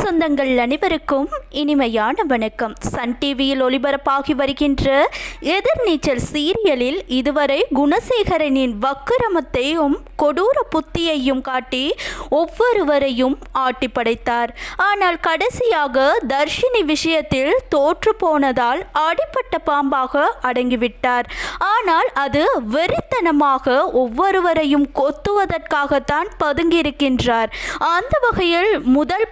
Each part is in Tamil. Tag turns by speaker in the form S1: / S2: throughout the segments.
S1: சொந்தங்கள் அனைவருக்கும் இனிமையான வணக்கம். சன் டிவியில் ஒளிபரப்பாகி வருகின்ற எதிர்நீச்சல் சீரியலில் இதுவரை குணசேகரனின் வக்கிரமத்தையும் கொடூர புத்தியையும் காட்டி ஒவ்வொருவரையும் ஆட்டி படைத்தார். ஆனால் கடைசியாக தர்ஷினி விஷயத்தில் தோற்று போனதால் அடிப்பட்ட பாம்பாக அடங்கிவிட்டார். ஆனால் அது வெறித்தனமாக ஒவ்வொருவரையும் கொத்துவதற்காகத்தான் பதுங்கியிருக்கின்றார். அந்த வகையில் முதல்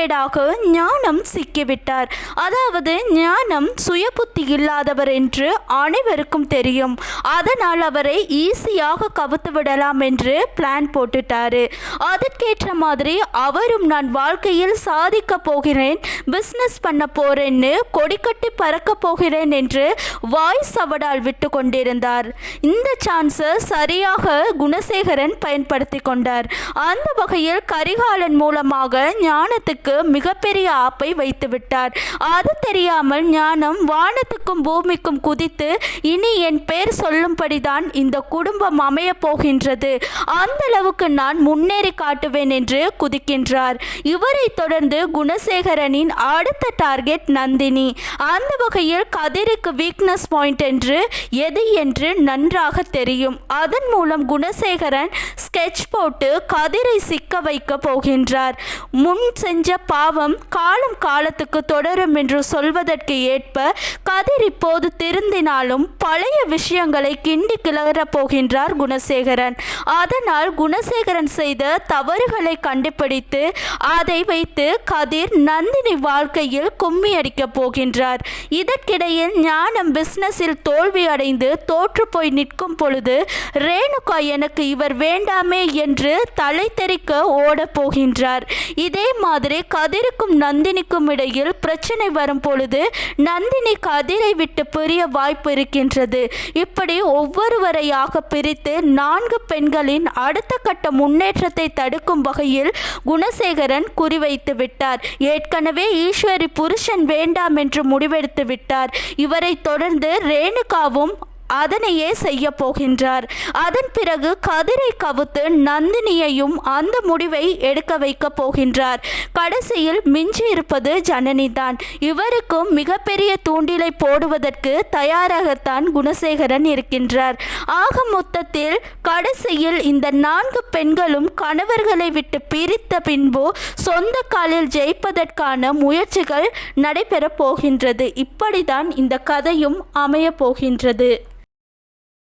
S1: பழிக்கேடாக ஞானம் சிக்கிவிட்டார். அதாவது ஞானம் சுயபுத்தி இல்லாதவர் என்று அனைவருக்கும் தெரியும். அதனால் அவரை ஈஸியாக கவுத்து விடலாம் என்று பிளான் போட்டுட்டாரு. அதற்கேற்ற மாதிரி அவரும் நான் வாழ்க்கையில் சாதிக்க போகிறேன் பிஸ்னஸ் பண்ண போறேன்னு கொடிக்கட்டி பறக்க போகிறேன் என்று வாய் சவடால் விட்டு கொண்டிருந்தார். இந்த சான்ஸை சரியாக குணசேகரன் பயன்படுத்தி கொண்டார். அந்த வகையில் கரிகாலன் மூலமாக ஞானத்துக்கு மிகப்பெரிய ஆப்பை வைத்து விட்டார். அது தெரியாமல் ஞானம் வானத்துக்கும் பூமிக்கும் குதித்து இனி என் பேர் சொல்லும்படிதான் இந்த குடும்பம் அமையப் போகின்றது. அந்த அளவுக்கு நான் முன்னேறி காட்டுவேன் என்று குதிக்கின்றார். இவரை தொடர்ந்து குணசேகரனின் அடுத்த டார்கெட் நந்தினி. அந்த வகையில் கதிருக்கு வீக்னஸ் பாயிண்ட் என்று எது என்று நன்றாக தெரியும். அதன் மூலம் குணசேகரன் ஸ்கெட்ச் போட்டு கதிரை சிக்க வைக்க போகின்றார். முன் செஞ்ச பாவம் காலம் காலத்துக்கு தொடரும் என்று சொல்வதற்கு ஏற்ப கதிர் இப்போது திருந்தினாலும் பழைய விஷயங்களை கிண்டி கிளற போகின்றார் குணசேகரன். அதனால் குணசேகரன் செய்த தவறுகளை கண்டுபிடித்து அதை வைத்து கதிர் நந்தினி வாழ்க்கையில் கும்மி அடிக்கப் போகின்றார். இதற்கிடையில் ஞானம் பிசினஸில் தோல்வி அடைந்து தோற்று போய் நிற்கும் பொழுது ரேணுகா எனக்கு இவர் வேண்டாமே என்று தலை தெறிக்க ஓடப் போகின்றார். இதே மாதிரி கதிருக்கும் நந்தினிக்கும் இடையில் பிரச்சனை வரும் பொழுது நந்தினி கதிரை விட்டு பிரிய வாய்ப்பு இருக்கின்றது. இப்படி ஒவ்வொருவரையாக பிரித்து நான்கு பெண்களின் அடுத்த கட்ட முன்னேற்றத்தை தடுக்கும் வகையில் குணசேகரன் குறிவைத்து விட்டார். ஏற்கனவே ஈஸ்வரி புருஷன் வேண்டாம் என்று முடிவெடுத்து விட்டார். இவரை தொடர்ந்து ரேணுகாவும் அதனையே செய்ய போகின்றார். அதன் பிறகு கதிரை கவுத்து நந்தினியையும் அந்த முடிவை எடுக்க வைக்க போகின்றார். கடைசியில் மிஞ்சி இருப்பது ஜனனிதான் இவருக்கும் மிகப்பெரிய தூண்டிலை போடுவதற்கு தயாராகத்தான் குணசேகரன் இருக்கின்றார். ஆக மொத்தத்தில் கடைசியில் இந்த நான்கு பெண்களும் கணவர்களை விட்டு பிரித்த பின்பு சொந்த காலில் ஜெயிப்பதற்கான முயற்சிகள் நடைபெறப் போகின்றது. இப்படிதான் இந்த கதையும் அமைய போகின்றது.